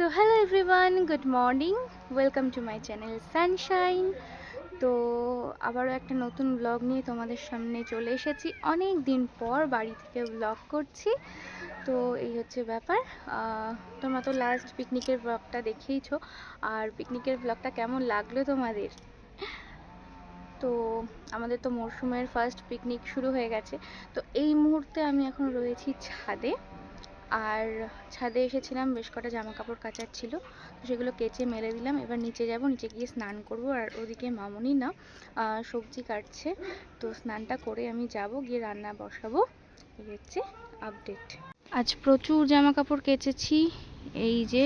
So hello everyone good morning welcome to my channel Sunshine তো আবারও একটা নতুন ব্লগ নিয়ে তোমাদের সামনে চলে এসেছি। অনেক দিন পর বাড়ি থেকে ব্লগ করছি। তো এই হচ্ছে ব্যাপার। তোমরা তো লাস্ট পিকনিকের ব্লগটা দেখেইছো। আর পিকনিকের ব্লগটা কেমন লাগল তোমাদের? তো আমাদের তো মরশুমের ফার্স্ট পিকনিক শুরু হয়ে গেছে। তো এই মুহূর্তে আমি এখন রয়েছি ছাদে। আর ছাদে এসেছিলাম, বেশ কটা জামা কাপড় কাচার ছিল। তো সেগুলো কেচে মেলে দিলাম। এবার নিচে যাব, নিচে গিয়ে স্নান করব। আর ওদিকে মামনি না সবজি কাটছে। তো স্নানটা করে আমি যাব, গিয়ে রান্না বসাবো। এই হচ্ছে আপডেট আজ প্রচুর জামা কাপড় কেচেছি। এই যে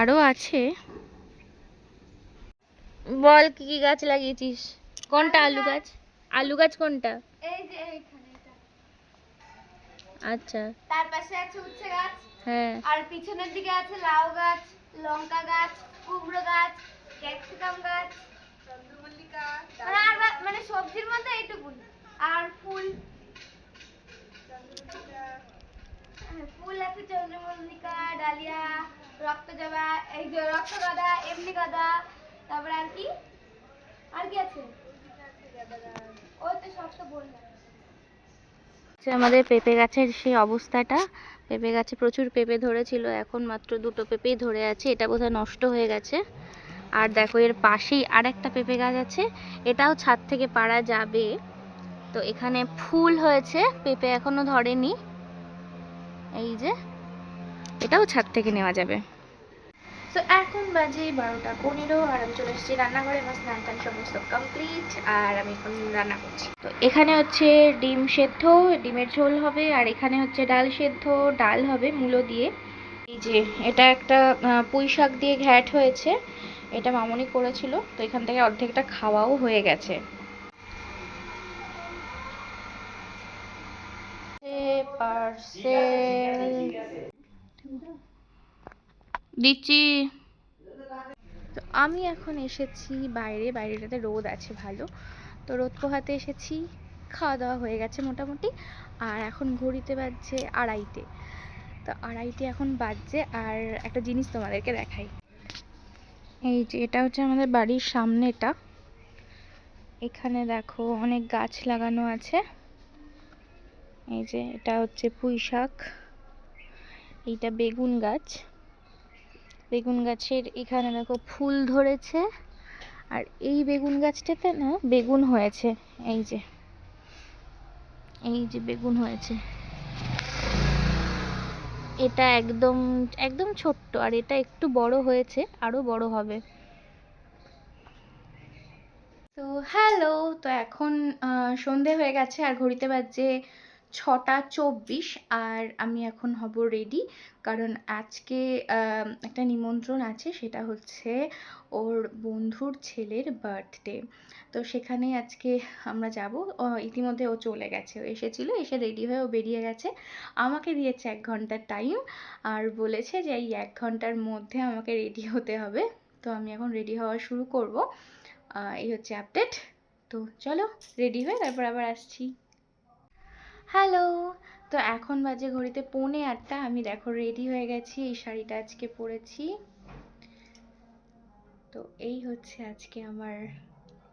আরও আছে। বল, কি কি গাছ লাগিয়েছিস? কোনটা আলু গাছ? আলু গাছ কোনটা? এই যে এইখানে এটা। আচ্ছা। তার পাশে আছে উচ্ছে গাছ। হ্যাঁ। আর পিছনের দিকে আছে লাউ গাছ লঙ্কা গাছ কুমড়ো গাছ ক্যাপসিকাম গাছ। চন্দ্রমল্লিকা আর মানে সবজির মধ্যে আর ফুল। হ্যাঁ, ফুল আছে চন্দ্রমল্লিকা ডালিয়া রক্তজবা এই যে রক্তগাদা এমনি গাদা। তারপর আর কি? আর কি আছে? আমাদের পেঁপে গাছের সেই অবস্থাটা। পেঁপে গাছে প্রচুর পেঁপে ধরেছিল, এখন মাত্র দুটো পেঁপেই ধরে আছে, এটা বোধহয় নষ্ট হয়ে গেছে। আর দেখো, এর পাশেই আরেকটা পেঁপে গাছ আছে, এটাও ছাদ থেকে পাড়া যাবে। তো এখানে ফুল হয়েছে, পেঁপে এখনও ধরেনি। এই যে, এটাও ছাদ থেকে নেওয়া যাবে। তো এখন বাজে বারোটা পনেরো, আর আমি চলে এসেছি রান্নাঘরে, আমার স্নান টান সমস্ত কমপ্লিট আর আমি এখন রান্না করছি। তো এখানে হচ্ছে ডিম সেদ্ধ, ডিমের ঝোল হবে, আর এখানে হচ্ছে ডাল সেদ্ধ, ডাল হবে মূলো দিয়ে। এই যে, এটা একটা পুঁই শাক দিয়ে ঘ্যাট হয়েছে, এটা মামনি করেছিল, তো এখান থেকে অর্ধেকটা খাওয়াও হয়ে গেছে। পার্সেল দিচ্ছি। তো আমি এখন এসেছি বাইরে, বাইরেটাতে রোদ আছে ভালো। তো রোদ পোহাতে এসেছি, খাওয়া দাওয়া হয়ে গেছে মোটামুটি। আর এখন ঘড়িতে বাজছে আড়াইটে। তো আড়াইটে এখন বাজছে, আর একটা জিনিস তোমাদেরকে দেখাই। এই যে, এটা হচ্ছে আমাদের বাড়ির সামনেটা। এখানে দেখো অনেক গাছ লাগানো আছে। এই যে, এটা হচ্ছে পুঁই শাক এইটা বেগুন গাছ। বেগুন গাছের এখানে দেখো ফুল ধরেছে। আর এই বেগুন গাছটাতে না বেগুন হয়েছে, এই যে। এই যে বেগুন হয়েছে। এটা একদম একদম ছোট্ট, আর এটা একটু বড় হয়েছে, আরও বড় হবে। তো হ্যালো, তো এখন সন্ধে হয়ে গেছে, আর ঘড়িতে বাজছে ছটা চব্বিশ আর আমি এখন হব রেডি কারণ আজকে একটা নিমন্ত্রণ আছে, সেটা হচ্ছে ওর বন্ধুর ছেলের বার্থডে তো সেখানে আজকে আমরা যাব। ইতিমধ্যে ও চলে গেছে, ও এসেছিল, এসে রেডি হয়ে ও বেরিয়ে গেছে। আমাকে দিয়েছে এক ঘণ্টার টাইম আর বলেছে যে এই এক ঘণ্টার মধ্যে আমাকে রেডি হতে হবে। তো আমি এখন রেডি হওয়া শুরু করব। এই হচ্ছে আপডেট তো চলো রেডি হয়ে তারপর আবার আসছি। হ্যালো। তো এখন বাজে ঘড়িতে পৌনে আটটা, আমি দেখো রেডি হয়ে গেছি, এই শাড়িটা আজকে পরেছি। তো এই হচ্ছে আজকে আমার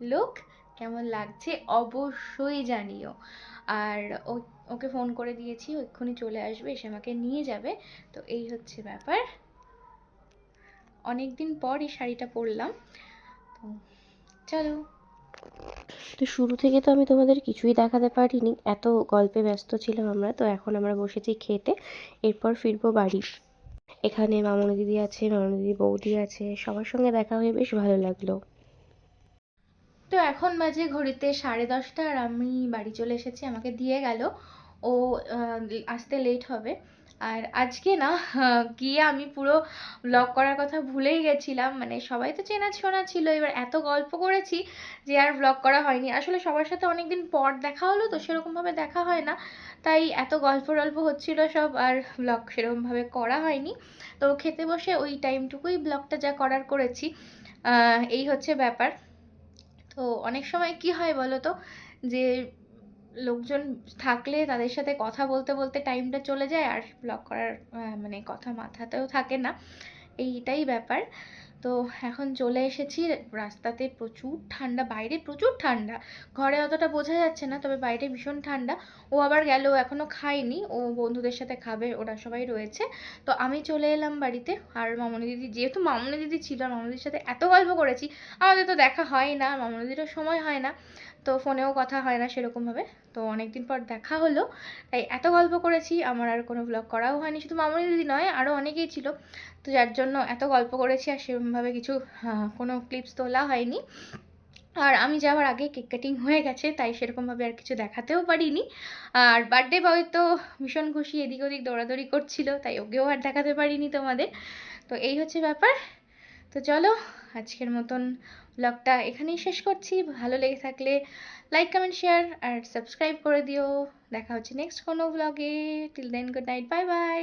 লুক কেমন লাগছে অবশ্যই জানিও। আর ওকে ফোন করে দিয়েছি এক্ষুনি চলে আসবে, এসে আমাকে নিয়ে যাবে। তো এই হচ্ছে ব্যাপার। অনেক দিন পর এই শাড়িটা পরলাম। তো চলো। তো শুরু থেকে তো আমি তোমাদের কিছুই দেখাতে পারিনি। এত গল্পে ব্যস্ত ছিলাম আমরা, তো এখন আমরা বসেছি খেতে। এরপর ফিরবো বাড়ি। এখানে মামনি দিদি আছে, মামনি দিদি বৌদি আছে, সবার সঙ্গে দেখা হয়ে বেশ ভালো লাগল। তো এখন বাজে ঘড়িতে সাড়ে দশটা আর আমি বাড়ি চলে এসেছি, আমাকে দিয়ে গেল। ও আসতে লেট হবে। আর আজকে না আহ, গিয়ে আমি পুরো ব্লগ করার কথা ভুলেই গেছিলাম মানে সবাই তো চেনা শোনা ছিল এবার এত গল্প করেছি যে আর ব্লগ করা হয়নি। আসলে সবার সাথে অনেকদিন পর দেখা হলো তো সেরকমভাবে দেখা হয় না তাই এত গল্প টল্প হচ্ছিল সব আর ব্লগ সেরকমভাবে করা হয়নি। তো খেতে বসে ওই টাইমটুকুই ব্লগটা যা করার করেছি এই হচ্ছে ব্যাপার। তো অনেক সময় কি হয় বলো তো যে লোকজন থাকলে তাদের সাথে কথা বলতে বলতে টাইমটা চলে যায়, আর ব্লগ করার মানে কথা মাথাতেও থাকে না। এইটাই ব্যাপার। তো এখন চলে এসেছি রাস্তাতে প্রচুর ঠান্ডা, বাইরে প্রচুর ঠান্ডা। ঘরে অতটা বোঝা যাচ্ছে না, তবে বাইরে ভীষণ ঠান্ডা। ও আবার গেল এখনও খায়নি। ও বন্ধুদের সাথে খাবে, ওরা সবাই রয়েছে। তো আমি চলে এলাম বাড়িতে। আর মামনি দিদি, যেহেতু মামনি দিদি ছিল মামনি দিদির সাথে এত গল্প করেছি, আমাদের তো দেখা হয় না, মামনি দিদিরও সময় হয় না। তো ফোনেও কথা হয় না সেরকমভাবে। তো অনেকদিন পর দেখা হলো। তাই এত গল্প করেছি, আমার আর কোনো ব্লগ করাও হয়নি। শুধু মামনি দিদি নয় আরও অনেকেই ছিল। তো যার জন্য এত গল্প করেছি আর সেরকমভাবে কিছু কোনো ক্লিপস তোলা হয়নি। আর আমি যাওয়ার আগে কেক কাটিং হয়ে গেছে, তাই সেরকমভাবে আর কিছু দেখাতেও পারিনি। আর বার্থডে বয় তো ভীষণ খুশি, এদিক ওদিক দৌড়াদৌড়ি করছিল, তাই ওকেও আর দেখাতে পারিনি তোমাদের। তো এই হচ্ছে ব্যাপার। তো চলো, আজকের মতন ব্লগটা এখানেই শেষ করছি। ভালো লেগে থাকলে লাইক কমেন্ট শেয়ার আর সাবস্ক্রাইব করে দিও। দেখা হচ্ছে নেক্সট কোনো ব্লগে till then good night bye bye